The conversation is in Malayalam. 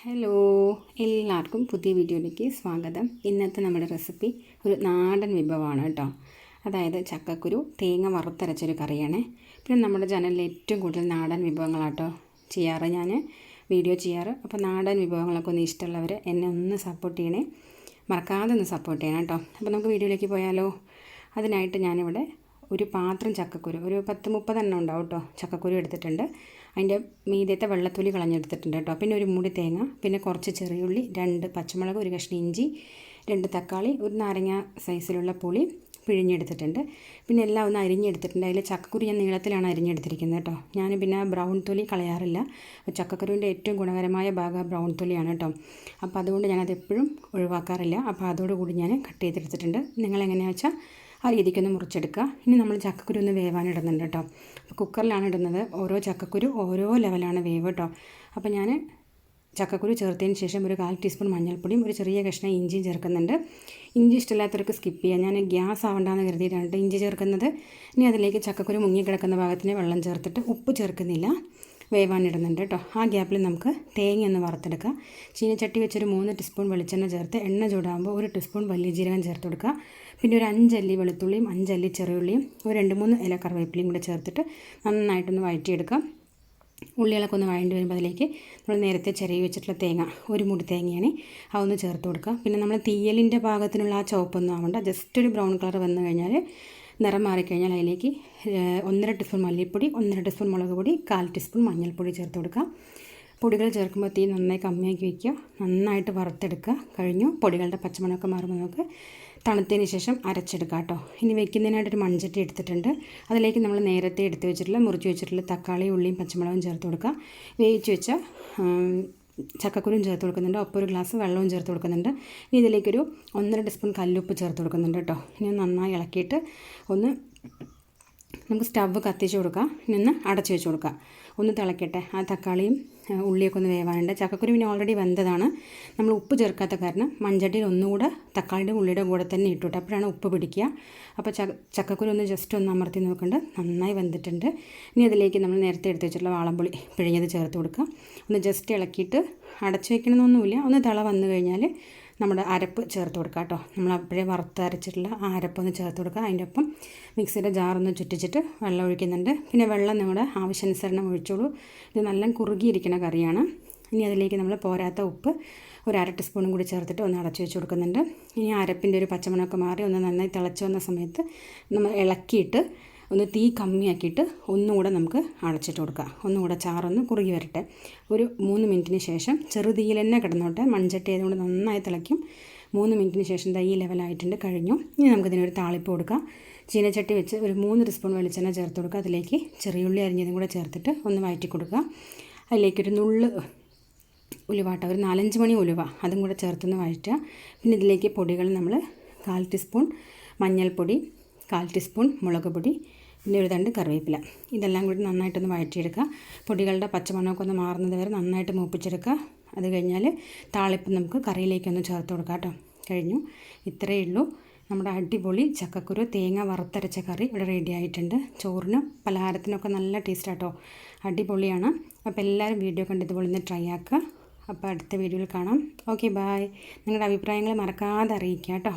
ഹലോ എല്ലാവർക്കും പുതിയ വീഡിയോയിലേക്ക് സ്വാഗതം. ഇന്നത്തെ നമ്മുടെ റെസിപ്പി ഒരു നാടൻ വിഭവമാണ് കേട്ടോ. അതായത് ചക്കക്കുരു തേങ്ങ വറുത്തരച്ചൊരു കറിയാണ്. പിന്നെ നമ്മുടെ ചാനലിൽ ഏറ്റവും കൂടുതൽ നാടൻ വിഭവങ്ങളാട്ടോ ചെയ്യാറ് ഞാൻ വീഡിയോ ചെയ്യാറ്. അപ്പോൾ നാടൻ വിഭവങ്ങളൊക്കെ ഒന്ന് ഇഷ്ടമുള്ളവർ എന്നെ ഒന്ന് സപ്പോർട്ട് ചെയ്യണേ. മറക്കാതെ ഒന്ന് സപ്പോർട്ട് ചെയ്യണം കേട്ടോ. അപ്പോൾ നമുക്ക് വീഡിയോയിലേക്ക് പോയാലോ. അതിനായിട്ട് ഞാനിവിടെ ഒരു പാത്രം ചക്കക്കുരു ഒരു പത്ത് മുപ്പതെണ്ണം ഉണ്ടാവും കേട്ടോ. ചക്കക്കുരു എടുത്തിട്ടുണ്ട്. അതിന്റെ മീതത്തെ വെള്ളത്തൊലി കളഞ്ഞെടുത്തിട്ടുണ്ട് കേട്ടോ. പിന്നെ ഒരു മുടി തേങ്ങ പിന്നെ കുറച്ച് ചെറിയുള്ളി രണ്ട് പച്ചമുളക് ഒരു കഷ്ണം ഇഞ്ചി രണ്ട് തക്കാളി ഒരു നാരങ്ങ സൈസിലുള്ള പുളി പിഴിഞ്ഞെടുത്തിട്ടുണ്ട്. പിന്നെ എല്ലാം ഒന്ന് അരിഞ്ഞെടുത്തിട്ടുണ്ട്. അതിൽ ചക്കക്കുരു ഞാൻ നീളത്തിലാണ് അരിഞ്ഞെടുത്തിരിക്കുന്നത് കേട്ടോ. ഞാൻ പിന്നെ ബ്രൗൺ തൊലി കളയാറില്ല. ചക്കക്കുരുവിന്റെ ഏറ്റവും ഗുണകരമായ ഭാഗം ബ്രൗൺ തൊലിയാണ് കേട്ടോ. അപ്പോൾ അതുകൊണ്ട് ഞാനത് എപ്പോഴും ഒഴിവാക്കാറില്ല. അപ്പോൾ അതോടുകൂടി ഞാൻ കട്ട് ചെയ്തെടുത്തിട്ടുണ്ട്. നിങ്ങളെങ്ങനെയാണെന്ന് വെച്ചാൽ ആ രീതിക്കൊന്ന് മുറിച്ചെടുക്കുക. ഇനി നമ്മൾ ചക്കക്കുരു ഒന്ന് വേവാനിടുന്നുണ്ട് കേട്ടോ. അപ്പോൾ കുക്കറിലാണ് ഇടുന്നത്. ഓരോ ചക്കക്കുരു ഓരോ ലെവലാണ് വേവ് കേട്ടോ. അപ്പോൾ ഞാൻ ചക്കക്കുരു ചേർത്തതിന് ശേഷം ഒരു കാൽ ടീസ്പൂൺ മഞ്ഞൾപ്പൊടിയും ഒരു ചെറിയ കഷ്ണം ഇഞ്ചിയും ചേർക്കുന്നുണ്ട്. ഇഞ്ചി ഇഷ്ടമില്ലാത്തവർക്ക് സ്കിപ്പ് ചെയ്യാം. ഞാൻ ഗ്യാസ് ആവണ്ടെന്ന് കരുതിയിട്ടാണ് ഇഞ്ചി ചേർക്കുന്നത്. ഇനി അതിലേക്ക് ചക്കക്കുരു മുങ്ങിക്കിടക്കുന്ന ഭാഗത്തിന് വെള്ളം ചേർത്തിട്ട് ഉപ്പ് ചേർക്കുന്നില്ല. വേവാനിടുന്നുണ്ട് കേട്ടോ. ആ ഗ്യാപ്പിൽ നമുക്ക് തേങ്ങ ഒന്ന് വറുത്തെടുക്കാം. ചീനച്ചട്ടി വെച്ചൊരു മൂന്ന് ടീസ്പൂൺ വെളിച്ചെണ്ണ ചേർത്ത് എണ്ണ ചൂടാകുമ്പോൾ ഒരു ടീസ്പൂൺ വലിയ ജീരകം ചേർത്ത് കൊടുക്കുക. പിന്നെ ഒരു അഞ്ചല്ലി വെളുത്തുള്ളിയും അഞ്ചല്ലി ചെറിയുള്ളിയും ഒരു രണ്ട് മൂന്ന് ഇല കറിവേപ്പിലയും കൂടെ ചേർത്തിട്ട് നന്നായിട്ടൊന്ന് വഴറ്റിയെടുക്കാം. ഉള്ളികളൊക്കെ ഒന്ന് വഴണ്ടി വരുമ്പോൾ അതിലേക്ക് നമ്മൾ നേരത്തെ ചെറിയ വെച്ചിട്ടുള്ള തേങ്ങ ഒരു മുടി തേങ്ങയാണ് അതൊന്ന് ചേർത്ത് കൊടുക്കുക. പിന്നെ നമ്മൾ തീയലിന്റെ ഭാഗത്തിനുള്ള ആ ചുവപ്പൊന്നും ആവണ്ട. ജസ്റ്റ് ഒരു ബ്രൗൺ കളർ വന്നു കഴിഞ്ഞാൽ നിറം മാറിക്കഴിഞ്ഞാൽ അതിലേക്ക് ഒന്നര ടീസ്പൂൺ മല്ലിപ്പൊടി ഒന്നര ടീസ്പൂൺ മുളക് പൊടി കാൽ ടീസ്പൂൺ മഞ്ഞൾപ്പൊടി ചേർത്ത് കൊടുക്കുക. പൊടികൾ ചേർക്കുമ്പോൾ തീ നന്നായി കമ്മിയാക്കി വയ്ക്കുക. നന്നായിട്ട് വറുത്തെടുക്കുക. കഴിഞ്ഞു. പൊടികളുടെ പച്ചമണമൊക്കെ മാറുമ്പോൾ നമുക്ക് തണുത്തതിന് ശേഷം അരച്ചെടുക്കുക കേട്ടോ. ഇനി വെക്കുന്നതിനായിട്ടൊരു മൺചട്ടി എടുത്തിട്ടുണ്ട്. അതിലേക്ക് നമ്മൾ നേരത്തെ എടുത്ത് വെച്ചിട്ടുള്ള മുറിച്ച് വെച്ചിട്ടുള്ള തക്കാളി ഉള്ളിയും പച്ചമുളകും ചേർത്ത് കൊടുക്കുക. വേവിച്ച് വെച്ച ചക്കക്കുരും ചേർത്ത് കൊടുക്കുന്നുണ്ട്. ഒപ്പം ഒരു ഗ്ലാസ് വെള്ളവും ചേർത്ത് കൊടുക്കുന്നുണ്ട്. ഇനി ഇതിലേക്കൊരു ഒന്നര ടീസ്പൂൺ കല്ലുപ്പ് ചേർത്ത് കൊടുക്കുന്നുണ്ട് കേട്ടോ. ഇനി നന്നായി ഇളക്കിയിട്ട് ഒന്ന് നമുക്ക് സ്റ്റവ് കത്തിച്ച് കൊടുക്കാം. നിന്ന് അടച്ചു വെച്ച് കൊടുക്കാം. ഒന്ന് തിളക്കട്ടെ. ആ തക്കാളിയും ഉള്ളിയൊക്കെ ഒന്ന് വേവാനുണ്ട്. ചക്കക്കുരു പിന്നെ ഓൾറെഡി വെന്തതാണ്. നമ്മൾ ഉപ്പ് ചേർക്കാത്ത കാരണം മൺചട്ടിയിൽ ഒന്നുകൂടെ തക്കാളിയുടെ ഉള്ളിയുടെ കൂടെ തന്നെ ഇട്ടിട്ട് അപ്പോഴാണ് ഉപ്പ് പിടിക്കുക. അപ്പോൾ ച ചക്കക്കുരു ഒന്ന് ജസ്റ്റ് ഒന്ന് അമർത്തി നോക്കേണ്ട. നന്നായി വെന്തിട്ടുണ്ട്. ഇനി അതിലേക്ക് നമ്മൾ നേരത്തെ എടുത്ത് വെച്ചിട്ടുള്ള വാളംപുളി പിഴിഞ്ഞത് ചേർത്ത് കൊടുക്കുക. ഒന്ന് ജസ്റ്റ് ഇളക്കിയിട്ട് അടച്ചു വെക്കണമെന്നൊന്നുമില്ല. ഒന്ന് തിള വന്നു കഴിഞ്ഞാൽ നമ്മുടെ അരപ്പ് ചേർത്ത് കൊടുക്കുക കേട്ടോ. നമ്മൾ അപ്പോഴേ വറുത്തരച്ചിട്ടുള്ള ആ അരപ്പൊന്ന് ചേർത്ത് കൊടുക്കുക അതിന്റെ ഒപ്പം മിക്സിയുടെ ജാറൊന്ന് ചുറ്റിച്ചിട്ട് വെള്ളം ഒഴിക്കുന്നുണ്ട്. പിന്നെ വെള്ളം നിങ്ങളുടെ ആവശ്യാനുസരണം ഒഴിച്ചോളൂ. ഇത് നല്ല കുറുകിയിരിക്കുന്ന കറിയാണ്. ഇനി അതിലേക്ക് നമ്മൾ പോരാത്ത ഉപ്പ് ഒരു അര ടീസ്പൂണും കൂടി ചേർത്തിട്ട് ഒന്ന് അടച്ചു വെച്ച് കൊടുക്കുന്നുണ്ട്. ഇനി അരപ്പിന്റെ ഒരു പച്ചമണമൊക്കെ മാറി ഒന്ന് നന്നായി തിളച്ച് വന്ന സമയത്ത് നമ്മൾ ഇളക്കിയിട്ട് ഒന്ന് തീ കമ്മിയാക്കിയിട്ട് ഒന്നുകൂടെ നമുക്ക് അടച്ചിട്ട് കൊടുക്കാം. ഒന്നുകൂടെ ചാറൊന്ന് കുറുകി വരട്ടെ. ഒരു മൂന്ന് മിനിറ്റിന് ശേഷം ചെറുതീയിൽ തന്നെ കിടന്നോട്ടെ. മൺചട്ടി ആയതുകൊണ്ട് നന്നായി തിളയ്ക്കും. മൂന്ന് മിനിറ്റിന് ശേഷം തൈ ലെവലായിട്ടുണ്ട് കഴിഞ്ഞു. ഇനി നമുക്കിതിനൊരു താളിപ്പ് കൊടുക്കാം. ചീനച്ചട്ടി വെച്ച് ഒരു മൂന്ന് ടീസ്പൂൺ വെളിച്ചെണ്ണ ചേർത്ത് കൊടുക്കുക. അതിലേക്ക് ചെറിയുള്ളി അരിഞ്ഞതും കൂടെ ചേർത്തിട്ട് ഒന്ന് വഴറ്റി കൊടുക്കുക. അതിലേക്കൊരു നുള്ള് ഉലുവാട്ട ഒരു നാലഞ്ച് മണി ഉലുവ അതും കൂടെ ചേർത്തൊന്ന് വഴറ്റുക. പിന്നെ ഇതിലേക്ക് പൊടികൾ നമ്മൾ കാൽ ടീസ്പൂൺ മഞ്ഞൾപ്പൊടി കാൽ ടീസ്പൂൺ മുളക് പൊടി പിന്നെ ഒരു തണ്ട് കറിവേപ്പില. ഇതെല്ലാം കൂടി നന്നായിട്ടൊന്ന് വഴറ്റിയെടുക്കുക. പൊടികളുടെ പച്ചമണമൊക്കെ ഒന്ന് മാറുന്നത് വരെ നന്നായിട്ട് മൂപ്പിച്ചെടുക്കുക. അത് കഴിഞ്ഞാൽ താളിപ്പ് നമുക്ക് കറിയിലേക്കൊന്ന് ചേർത്ത് കൊടുക്കാം കേട്ടോ. കഴിഞ്ഞു. ഇത്രയേ ഉള്ളൂ. നമ്മുടെ അടിപൊളി ചക്കക്കുരു തേങ്ങ വറുത്തരച്ച കറി ഇവിടെ റെഡി ആയിട്ടുണ്ട്. ചോറിനും പലഹാരത്തിനൊക്കെ നല്ല ടേസ്റ്റാട്ടോ അടിപൊളിയാണ്. അപ്പോൾ എല്ലാവരും വീഡിയോ കണ്ട് ഇതുപോലെ ഒന്ന് ട്രൈ ആക്കുക. അപ്പോൾ അടുത്ത വീഡിയോയിൽ കാണാം. ഓക്കെ ബായ് നിങ്ങളുടെ അഭിപ്രായങ്ങൾ മറക്കാതെ അറിയിക്കുക കേട്ടോ.